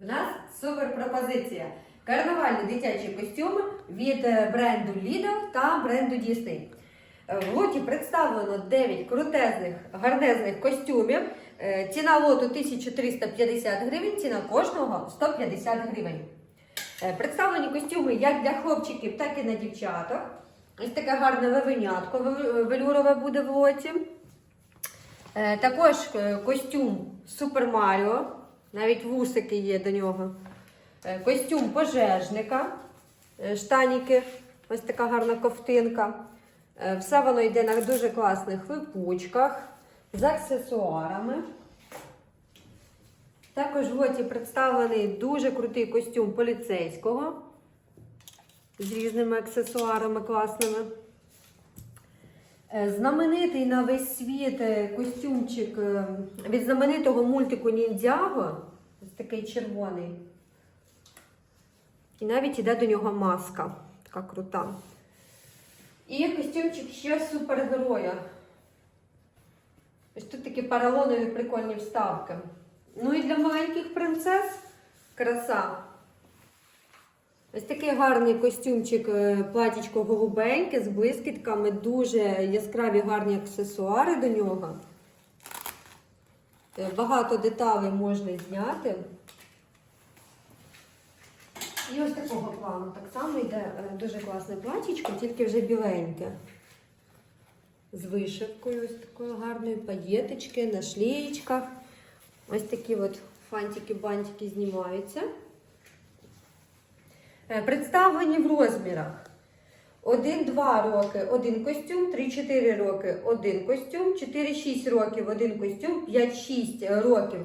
В нас супер пропозиція. Карнавальні дитячі костюми від е, бренду Lidl та бренду Disney. Е, В лоті представлено 9 крутезних, гарнезних костюмів. Е, Ціна лоту 1350 гривень, ціна кожного 150 гривень. Представлені костюми як для хлопчиків, так і на дівчаток. Ось таке гарне вивенятко ве- велюрове буде в лоті. Також костюм Супер Маріо, навіть вусики є до нього. Е, Костюм пожежника, е, штаніки, ось така гарна ковтинка. Е, Все воно йде на дуже класних випучках з аксесуарами. Також в лоті представлений дуже крутий костюм поліцейського з різними аксесуарами класними. Е, Знаменитий на весь світ е, костюмчик е, від знаменитого мультику Ніндзяго. Ось такий червоний. І навіть іде до нього маска. Така крута. І костюмчик ще супергероя. Ось тут такі поролонові прикольні вставки. Ну і для маленьких принцес краса. Ось такий гарний костюмчик, е, платічко голубеньке з блискітками, дуже яскраві гарні аксесуари до нього. Е, Багато деталей можна зняти. І ось такого плану так само йде е, дуже класне платічко, тільки вже біленьке. З вишивкою, ось такою гарною, паєточки на шлеєчках. Ось такі от фантики-бантики знімаються. Е, Представлені в розмірах. 1-2 роки один костюм, 3-4 роки один костюм, 4-6 років один костюм, 5-6 років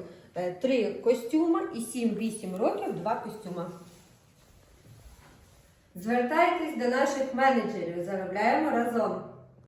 3 костюми і 7-8 років 2 костюми. Звертайтесь до наших менеджерів, заробляємо разом.